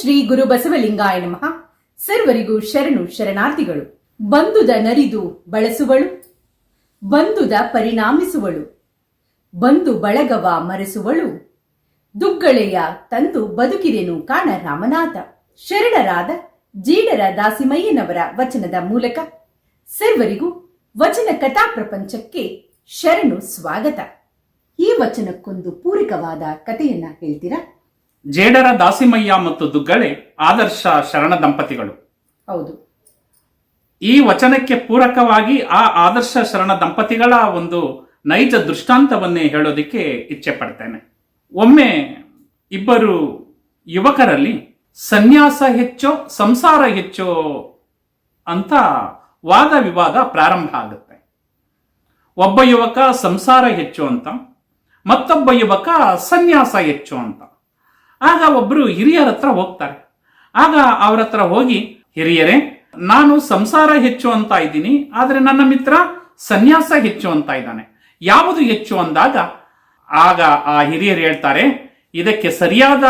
ಶ್ರೀ ಗುರು ಬಸವಲಿಂಗಾಯ ನಮಃ. ಸರ್ವರಿಗೂ ಶರಣು ಶರಣಾರ್ಥಿಗಳು. ಬಂದುದ ನರಿದು ಬಳಸುವಳು. ಬಂದುದ ಪರಿಣಾಮಿಸುವಳು. ಬಂದು ಬಳಗವ ಮರೆಸುವಳು. ದುಗ್ಗಳೆಯ ತಂದು ಬದುಕಿದೆನು ಕಾಣ ರಾಮನಾಥ. ಶರಣರಾದ ಜೀಡರ ದಾಸಿಮಯ್ಯನವರ ವಚನದ ಮೂಲಕ. ಸರ್ವರಿಗೂ ವಚನ ಕಥಾ ಪ್ರಪಂಚಕ್ಕೆ ಶರಣು ಸ್ವಾಗತ. ಈ ವಚನಕ್ಕೊಂದು ಪೂರಕವಾದ ಕಥೆಯನ್ನ ಹೇಳ್ತೀರಾ? ಜೇಡರ ದಾಸಿಮಯ್ಯ ಮತ್ತು ದುಗ್ಗಳೆ ಆದರ್ಶ ಶರಣ ದಂಪತಿಗಳು. ಹೌದು. ಈ ವಚನಕ್ಕೆ ಪೂರಕವಾಗಿ ಆ ಆದರ್ಶ ಶರಣ ದಂಪತಿಗಳ ಒಂದು ನೈಜ ದೃಷ್ಟಾಂತವನ್ನೇ ಹೇಳೋದಿಕ್ಕೆ ಇಚ್ಛೆ ಪಡ್ತೇನೆ ಒಮ್ಮೆ ಇಬ್ಬರು ಯುವಕರಲ್ಲಿ ಸನ್ಯಾಸ ಹೆಚ್ಚೋ ಸಂಸಾರ ಹೆಚ್ಚೋ ಅಂತ ವಾದ ವಿವಾದ ಪ್ರಾರಂಭ ಆಗುತ್ತೆ. ಒಬ್ಬ ಯುವಕ ಸಂಸಾರ ಹೆಚ್ಚು ಅಂತ ಮತ್ತೊಬ್ಬ ಯುವಕ ಸನ್ಯಾಸ ಹೆಚ್ಚು ಅಂತ. ಆಗ ಒಬ್ಬರು ಹಿರಿಯರ ಹತ್ರ ಹೋಗ್ತಾರೆ. ಆಗ ಅವ್ರ ಹತ್ರ ಹೋಗಿ, ಹಿರಿಯರೇ, ನಾನು ಸಂಸಾರ ಹೆಚ್ಚು ಅಂತ ಇದ್ದೀನಿ, ಆದರೆ ನನ್ನ ಮಿತ್ರ ಸನ್ಯಾಸ ಹೆಚ್ಚು ಅಂತ ಇದ್ದಾನೆ. ಯಾವುದು ಹೆಚ್ಚು ಅಂದಾಗ, ಆಗ ಆ ಹಿರಿಯರು ಹೇಳ್ತಾರೆ, ಇದಕ್ಕೆ ಸರಿಯಾದ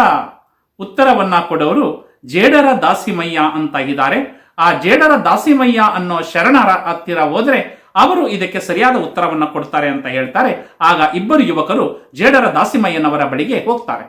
ಉತ್ತರವನ್ನ ಕೊಡೋರು ಜೇಡರ ದಾಸಿಮಯ್ಯ ಅಂತ ಇದ್ದಾರೆ. ಆ ಜೇಡರ ದಾಸಿಮಯ್ಯ ಅನ್ನೋ ಶರಣರ ಹತ್ತಿರ ಹೋದ್ರೆ ಅವರು ಇದಕ್ಕೆ ಸರಿಯಾದ ಉತ್ತರವನ್ನ ಕೊಡ್ತಾರೆ ಅಂತ ಹೇಳ್ತಾರೆ. ಆಗ ಇಬ್ಬರು ಯುವಕರು ಜೇಡರ ದಾಸಿಮಯ್ಯನವರ ಬಳಿಗೆ ಹೋಗ್ತಾರೆ.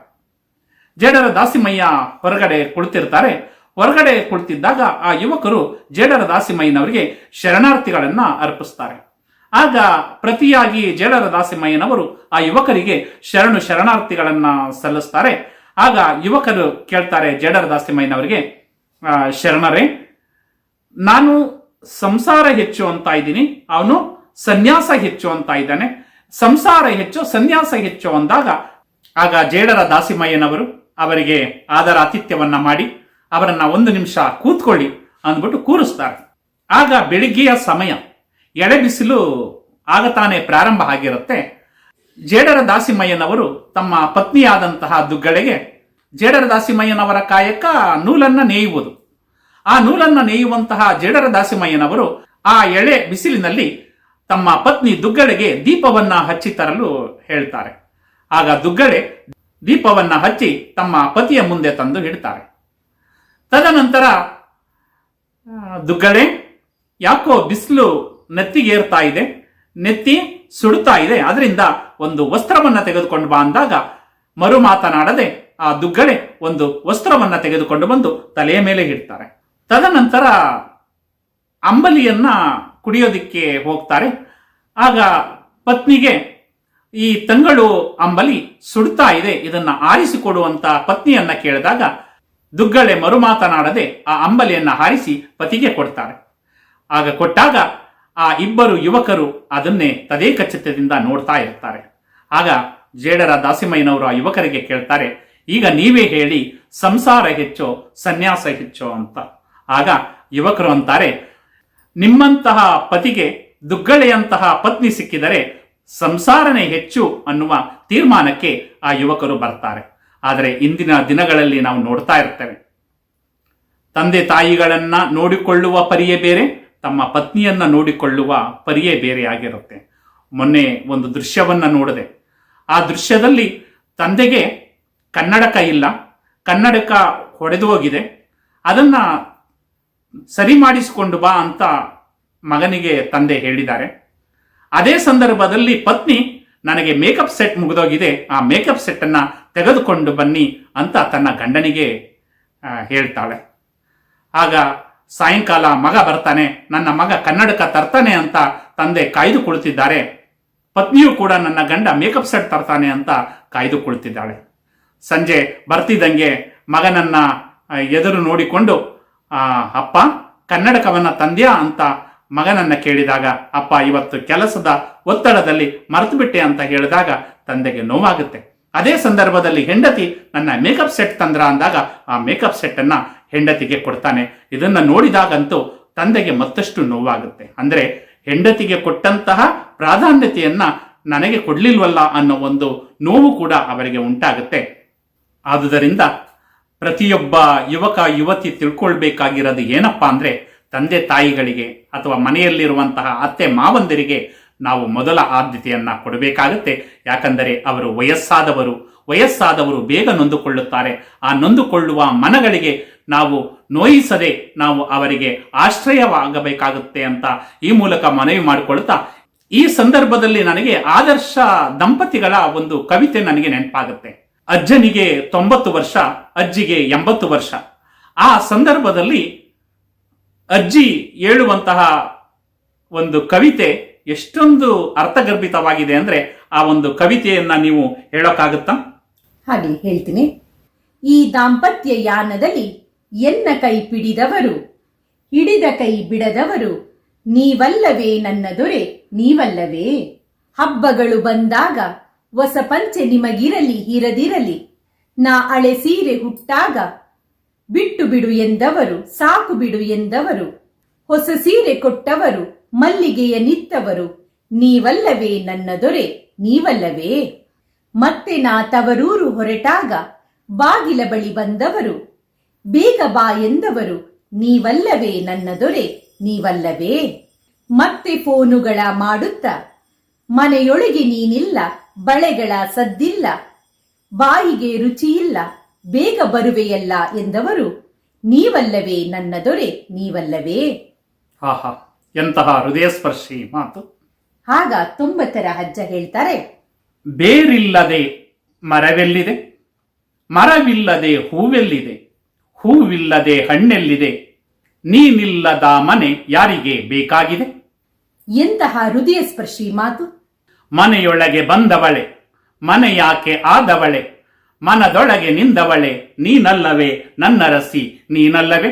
ಜೇಡರ ದಾಸಿಮಯ್ಯ ಹೊರಗಡೆ ಕುಳಿತಿರ್ತಾರೆ. ಹೊರಗಡೆ ಕುಳಿತಿದ್ದಾಗ ಆ ಯುವಕರು ಜೇಡರ ದಾಸಿಮಯ್ಯನವರಿಗೆ ಶರಣಾರ್ಥಿಗಳನ್ನ ಅರ್ಪಿಸ್ತಾರೆ. ಆಗ ಪ್ರತಿಯಾಗಿ ಜೇಡರ ದಾಸಿಮಯ್ಯನವರು ಆ ಯುವಕರಿಗೆ ಶರಣು ಶರಣಾರ್ಥಿಗಳನ್ನ ಸಲ್ಲಿಸ್ತಾರೆ. ಆಗ ಯುವಕರು ಕೇಳ್ತಾರೆ ಜೇಡರ ದಾಸಿಮಯ್ಯನವರಿಗೆ "ಆ, ಶರಣರೇ ನಾನು ಸಂಸಾರ ಹೆಚ್ಚು ಅಂತ ಇದ್ದೀನಿ. ಅವನು ಸನ್ಯಾಸ ಹೆಚ್ಚು ಅಂತ ಇದ್ದಾನೆ. ಸಂಸಾರ ಹೆಚ್ಚು ಸನ್ಯಾಸ ಹೆಚ್ಚು ಅಂದಾಗ ಆಗ ಜೇಡರ ದಾಸಿಮಯ್ಯನವರು ಅವರಿಗೆ ಆದರ ಆತಿಥ್ಯವನ್ನ ಮಾಡಿ ಅವರನ್ನ ಒಂದು ನಿಮಿಷ ಕೂತ್ಕೊಳ್ಳಿ ಅಂದ್ಬಿಟ್ಟು ಕೂರಿಸ್ತಾರೆ. ಆಗ ಬೆಳಿಗ್ಗೆಯ ಸಮಯ. ಎಳೆ ಬಿಸಿಲು ಆಗ ತಾನೇ ಪ್ರಾರಂಭ ಆಗಿರುತ್ತೆ. ಜೇಡರ ದಾಸಿಮಯ್ಯನವರು ತಮ್ಮ ಪತ್ನಿಯಾದಂತಹ ದುಗ್ಗಳಿಗೆ ಜೇಡರ ದಾಸಿಮಯ್ಯನವರ ಕಾಯಕ ನೂಲನ್ನ ನೇಯುವುದು. ಆ ನೂಲನ್ನ ನೇಯುವಂತಹ ಜೇಡರ ದಾಸಿಮಯ್ಯನವರು ಆ ಎಳೆ ಬಿಸಿಲಿನಲ್ಲಿ ತಮ್ಮ ಪತ್ನಿ ದುಗ್ಗಳಿಗೆ ದೀಪವನ್ನ ಹಚ್ಚಿ ತರಲು ಹೇಳ್ತಾರೆ. ಆಗ ದುಗ್ಗಳೆ ದೀಪವನ್ನ ಹಚ್ಚಿ ತಮ್ಮ ಪತಿಯ ಮುಂದೆ ತಂದು ಇಡ್ತಾರೆ. ತದನಂತರ ದುಗ್ಗಡೆ ಯಾಕೋ ಬಿಸಿಲು ನೆತ್ತಿಗೇರ್ತಾ ಇದೆ, ನೆತ್ತಿ ಸುಡುತ್ತಾ ಇದೆ. ಅದರಿಂದ ಒಂದು ವಸ್ತ್ರವನ್ನು ತೆಗೆದುಕೊಂಡು ಬಾ ಅಂದಾಗ ಮರು ಮಾತನಾಡದೆ ಆ ದುಗ್ಗಡೆ ಒಂದು ವಸ್ತ್ರವನ್ನು ತೆಗೆದುಕೊಂಡು ಬಂದು ತಲೆಯ ಮೇಲೆ ಇಡ್ತಾರೆ. ತದನಂತರ ಅಂಬಲಿಯನ್ನ ಕುಡಿಯೋದಿಕ್ಕೆ ಹೋಗ್ತಾರೆ. ಆಗ ಪತ್ನಿಗೆ ಈ ತಂಗಳು ಅಂಬಲಿ ಸುಡ್ತಾ ಇದೆ ಇದನ್ನ ಆರಿಸಿಕೊಡುವಂತ ಪತ್ನಿಯನ್ನ ಕೇಳಿದಾಗ ದುಗ್ಗಳೆ ಮರು ಮಾತನಾಡದೆ ಆ ಅಂಬಲಿಯನ್ನ ಹಾರಿಸಿ ಪತಿಗೆ ಕೊಡ್ತಾರೆ. ಆಗ ಕೊಟ್ಟಾಗ ಆ ಇಬ್ಬರು ಯುವಕರು ಅದನ್ನೇ ತದೇಕಚಿತ್ತದಿಂದ ನೋಡ್ತಾ ಇರ್ತಾರೆ. ಆಗ ಜೇಡರ ದಾಸಿಮಯ್ಯನವರು ಆ ಯುವಕರಿಗೆ ಕೇಳ್ತಾರೆ, ಈಗ ನೀವೇ ಹೇಳಿ ಸಂಸಾರ ಹೆಚ್ಚೋ, ಸನ್ಯಾಸ ಹೆಚ್ಚೋ ಅಂತ. ಆಗ ಯುವಕರು ಅಂತಾರೆ, ನಿಮ್ಮಂತಹ ಪತಿಗೆ ದುಗ್ಗಳೆಯಂತಹ ಪತ್ನಿ ಸಿಕ್ಕಿದರೆ ಸಂಸಾರನೇ ಹೆಚ್ಚು ಅನ್ನುವ ತೀರ್ಮಾನಕ್ಕೆ ಆ ಯುವಕರು ಬರ್ತಾರೆ. ಆದರೆ ಇಂದಿನ ದಿನಗಳಲ್ಲಿ ನಾವು ನೋಡ್ತಾ ಇರ್ತೇವೆ. ತಂದೆ ತಾಯಿಗಳನ್ನ ನೋಡಿಕೊಳ್ಳುವ ಪರಿಯೇ ಬೇರೆ, ತಮ್ಮ ಪತ್ನಿಯನ್ನ ನೋಡಿಕೊಳ್ಳುವ ಪರಿಯೇ ಬೇರೆ ಆಗಿರುತ್ತೆ. ಮೊನ್ನೆ ಒಂದು ದೃಶ್ಯವನ್ನ ನೋಡಿದೆ. ಆ ದೃಶ್ಯದಲ್ಲಿ ತಂದೆಗೆ ಕನ್ನಡಕ ಇಲ್ಲ. ಕನ್ನಡಕ ಹೊಡೆದು ಹೋಗಿದೆ. ಅದನ್ನ ಸರಿ ಮಾಡಿಸಿಕೊಂಡು ಬಾ ಅಂತ ಮಗನಿಗೆ ತಂದೆ ಹೇಳಿದ್ದಾರೆ. ಅದೇ ಸಂದರ್ಭದಲ್ಲಿ ಪತ್ನಿ, ನನಗೆ ಮೇಕಪ್ ಸೆಟ್ ಮುಗಿದೋಗಿದೆ, ಆ ಮೇಕಪ್ ಸೆಟ್ ಅನ್ನ ತೆಗೆದುಕೊಂಡು ಬನ್ನಿ ಅಂತ ತನ್ನ ಗಂಡನಿಗೆ ಹೇಳ್ತಾಳೆ. ಆಗ ಸಾಯಂಕಾಲ ಮಗ ಬರ್ತಾನೆ, ನನ್ನ ಮಗ ಕನ್ನಡಕ ತರ್ತಾನೆ ಅಂತ ತಂದೆ ಕಾಯ್ದು ಕುಳಿತಿದ್ದಾರೆ. ಪತ್ನಿಯು ಕೂಡ, ನನ್ನ ಗಂಡ ಮೇಕಪ್ ಸೆಟ್ ತರ್ತಾನೆ ಅಂತ ಕಾಯ್ದು ಕುಳಿತಿದ್ದಾಳೆ. ಸಂಜೆ ಬರ್ತಿದ್ದಂಗೆ ಮಗನನ್ನ ಎದುರು ನೋಡಿಕೊಂಡು ಅಪ್ಪ, ಕನ್ನಡಕವನ್ನ ತಂದ್ಯಾ ಅಂತ ಮಗನನ್ನ ಕೇಳಿದಾಗ, ಅಪ್ಪ, ಇವತ್ತು ಕೆಲಸದ ಒತ್ತಡದಲ್ಲಿ ಮರೆತುಬಿಟ್ಟೆ ಅಂತ ಹೇಳಿದಾಗ ತಂದೆಗೆ ನೋವಾಗುತ್ತೆ. ಅದೇ ಸಂದರ್ಭದಲ್ಲಿ ಹೆಂಡತಿ ನನ್ನ ಮೇಕಪ್ ಸೆಟ್ ತಂದ್ರ ಅಂದಾಗ, ಆ ಮೇಕಪ್ ಸೆಟ್ ಅನ್ನ ಹೆಂಡತಿಗೆ ಕೊಡ್ತಾನೆ. ಇದನ್ನ ನೋಡಿದಾಗಂತೂ ತಂದೆಗೆ ಮತ್ತಷ್ಟು ನೋವಾಗುತ್ತೆ. ಅಂದ್ರೆ ಹೆಂಡತಿಗೆ ಕೊಟ್ಟಂತಹ ಪ್ರಾಧಾನ್ಯತೆಯನ್ನ ನನಗೆ ಕೊಡ್ಲಿಲ್ವಲ್ಲ ಅನ್ನೋ ಒಂದು ನೋವು ಕೂಡ ಅವರಿಗೆ ಉಂಟಾಗುತ್ತೆ. ಆದುದರಿಂದ ಪ್ರತಿಯೊಬ್ಬ ಯುವಕ, ಯುವತಿ ತಿಳ್ಕೊಳ್ಬೇಕಾಗಿರೋದು ಏನಪ್ಪಾ ಅಂದ್ರೆ ತಂದೆ ತಾಯಿಗಳಿಗೆ ಅಥವಾ ಮನೆಯಲ್ಲಿರುವಂತಹ ಅತ್ತೆ ಮಾವಂದಿರಿಗೆ ನಾವು ಮೊದಲ ಆದ್ಯತೆಯನ್ನ ಕೊಡಬೇಕಾಗುತ್ತೆ. ಯಾಕಂದರೆ ಅವರು ವಯಸ್ಸಾದವರು ವಯಸ್ಸಾದವರು ಬೇಗ ನೊಂದುಕೊಳ್ಳುತ್ತಾರೆ. ಆ ನೊಂದುಕೊಳ್ಳುವ ಮನಗಳಿಗೆ ನಾವು ನೋಯಿಸದೆ ನಾವು ಅವರಿಗೆ ಆಶ್ರಯವಾಗಬೇಕಾಗುತ್ತೆ ಅಂತ ಈ ಮೂಲಕ ಮನವಿ ಮಾಡಿಕೊಳ್ತಾ, ಈ ಸಂದರ್ಭದಲ್ಲಿ ನನಗೆ ಆದರ್ಶ ದಂಪತಿಗಳ ಒಂದು ಕವಿತೆ ನನಗೆ ನೆನಪಾಗುತ್ತೆ. ಅಜ್ಜನಿಗೆ ತೊಂಬತ್ತು ವರ್ಷ, ಅಜ್ಜಿಗೆ ಎಂಬತ್ತು ವರ್ಷ. ಆ ಸಂದರ್ಭದಲ್ಲಿ ಅಜ್ಜಿ ಹೇಳುವಂತಹ ಒಂದು ಕವಿತೆ ಎಷ್ಟೊಂದು ಅರ್ಥಗರ್ಭಿತವಾಗಿದೆ ಅಂದ್ರೆ ಆ ಒಂದು ಕವಿತೆಯನ್ನ ನೀವು ಹೇಳೋಕ್ಕಾಗುತ್ತಾ? ಹಾಗೆ ಹೇಳ್ತೀನಿ. ಈ ದಾಂಪತ್ಯ ಯಾನದಲ್ಲಿ ಎನ್ನ ಕೈ ಪಿಡಿದವರು, ಹಿಡಿದ ಕೈ ಬಿಡದವರು, ನೀವಲ್ಲವೇ ನನ್ನ ದೊರೆ, ನೀವಲ್ಲವೇ? ಹಬ್ಬಗಳು ಬಂದಾಗ ಹೊಸ ಪಂಚೆ ನಿಮಗಿರಲಿ ಇರದಿರಲಿ ನಾ ಅಳೆ ಸೀರೆ ಹುಟ್ಟಾಗ ಬಿಟ್ಟು ಬಿಡು ಎಂದವರು, ಸಾಕು ಬಿಡು ಎಂದವರು. ಹೊಸ ಸೀರೆ ಕೊಟ್ಟವರು, ಮಲ್ಲಿಗೆಯ ನಿತ್ತವರು. ನೀವಲ್ಲವೇ ನನ್ನ ದೊರೆ, ನೀವಲ್ಲವೇ? ಮತ್ತೆ ನಾ ತವರೂರು ಹೊರಟಾಗ ಬಾಗಿಲ ಬಳಿ ಬಂದವರು. ಬೇಗ ಬಾ ಎಂದವರು, ನೀವಲ್ಲವೇ ನನ್ನ ದೊರೆ, ನೀವಲ್ಲವೇ? ಮತ್ತೆ ಫೋನುಗಳ ಮಾಡುತ್ತಾ, ಮನೆಯೊಳಗೆ ನೀನಿಲ್ಲ, ಬಳೆಗಳ ಸದ್ದಿಲ್ಲ. ಬಾಯಿಗೆ ರುಚಿಯಿಲ್ಲ ಬೇಗ ಬರುವೆಯಲ್ಲ ಎಂದವರು ನೀವಲ್ಲವೇ ನನ್ನ ದೊರೆ ನೀವಲ್ಲವೇ? ಆಹಾ ಎಂತಹ ಹೃದಯ ಸ್ಪರ್ಶಿ ಮಾತು. ಆಗ ತೊಂಬತ್ತರ ಅಜ್ಜ ಹೇಳ್ತಾರೆ ಬೇರಿಲ್ಲದೆ ಮರವೆಲ್ಲಿದೆ? ಮರವಿಲ್ಲದೆ ಹೂವೆಲ್ಲಿದೆ? ಹೂವಿಲ್ಲದೆ ಹಣ್ಣೆಲ್ಲಿದೆ? ನೀನಿಲ್ಲದ ಮನೆ ಯಾರಿಗೆ ಬೇಕಾಗಿದೆ? ಎಂತಹ ಹೃದಯ ಸ್ಪರ್ಶಿ ಮಾತು. ಮನೆಯೊಳಗೆ ಬಂದವಳೆ ಮನೆಯಾಕೆ ಆದವಳೆ? ಮನದೊಳಗೆ ನಿಂದವಳೆ ನೀನಲ್ಲವೇ ನನ್ನ ರಸಿ ನೀನಲ್ಲವೇ?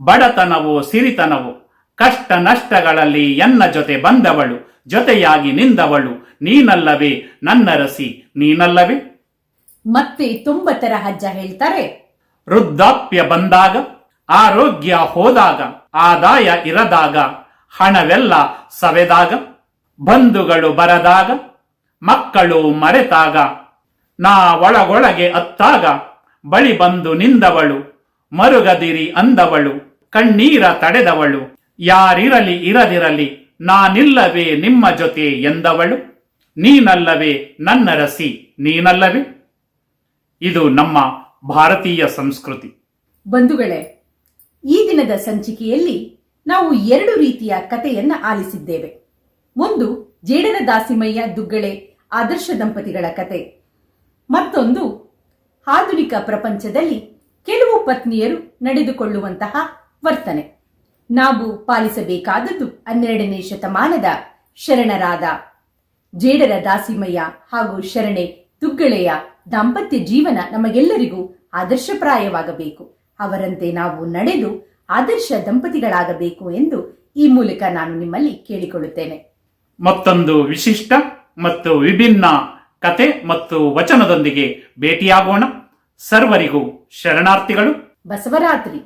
ಬಡತನವೋ ಸಿರಿತನವೋ? ಕಷ್ಟ ನಷ್ಟಗಳಲ್ಲಿ ಎನ್ನ ಜೊತೆ ಬಂದವಳು ಜೊತೆಯಾಗಿ ನಿಂದವಳು ನೀನಲ್ಲವೇ ನನ್ನ ರಸಿ ನೀನಲ್ಲವೇ? ಮತ್ತೆ ತೊಂಬತ್ತರ ಹಜ್ಜ ಹೇಳ್ತಾರೆ. ವೃದ್ಧಾಪ್ಯ ಬಂದಾಗ ಆರೋಗ್ಯ ಹೋದಾಗ ಆದಾಯ ಇರದಾಗ ಹಣವೆಲ್ಲ ಸವೆದಾಗ ಬಂಧುಗಳು ಬರದಾಗ ಮಕ್ಕಳು ಮರೆತಾಗ ನಾ ಒಳಗೊಳಗೆ ಅತ್ತಾಗ ಬಳಿ ಬಂದು ನಿಂದವಳು. ಮರುಗದಿರಿ ಅಂದವಳು. ಕಣ್ಣೀರ ತಡೆದವಳು. ಯಾರಿರಲಿ ಇರದಿರಲಿ ನಾನಿಲ್ಲವೇ ನಿಮ್ಮ ಜೊತೆ ಎಂದವಳು. ನೀನಲ್ಲವೇ ನನ್ನ ರಸಿ, ನೀನಲ್ಲವೇ? ಇದು ನಮ್ಮ ಭಾರತೀಯ ಸಂಸ್ಕೃತಿ. ಬಂಧುಗಳೇ, ಈ ದಿನದ ಸಂಚಿಕೆಯಲ್ಲಿ ನಾವು ಎರಡು ರೀತಿಯ ಕಥೆಯನ್ನ ಆಲಿಸಿದ್ದೇವೆ. ಒಂದು ಜೇಡರ ದಾಸಿಮಯ್ಯ ದುಗ್ಗಳೆ ಆದರ್ಶ ದಂಪತಿಗಳ ಕತೆ ಮತ್ತೊಂದು ಆಧುನಿಕ ಪ್ರಪಂಚದಲ್ಲಿ ಕೆಲವು ಪತ್ನಿಯರು ನಡೆದುಕೊಳ್ಳುವಂತಹ ವರ್ತನೆ. ನಾವು ಪಾಲಿಸಬೇಕಾದದ್ದು ಹನ್ನೆರಡನೇ ಶತಮಾನದ ಶರಣರಾದ ಜೇಡರ ದಾಸಿಮಯ್ಯ ಹಾಗೂ ಶರಣೆ ತುಗ್ಗಳೆಯ ದಾಂಪತ್ಯ ಜೀವನ ನಮಗೆಲ್ಲರಿಗೂ ಆದರ್ಶಪ್ರಾಯವಾಗಬೇಕು. ಅವರಂತೆ ನಾವು ನಡೆದು ಆದರ್ಶ ದಂಪತಿಗಳಾಗಬೇಕು ಎಂದು ಈ ಮೂಲಕ ನಾನು ನಿಮ್ಮಲ್ಲಿ ಕೇಳಿಕೊಳ್ಳುತ್ತೇನೆ. ಮತ್ತೊಂದು ವಿಶಿಷ್ಟ ಮತ್ತು ವಿಭಿನ್ನ ಕತೆ ಮತ್ತು ವಚನದೊಂದಿಗೆ ಭೇಟಿಯಾಗೋಣ. ಸರ್ವರಿಗೂ ಶರಣಾರ್ಥಿಗಳು. ಬಸವರಾತ್ರಿ.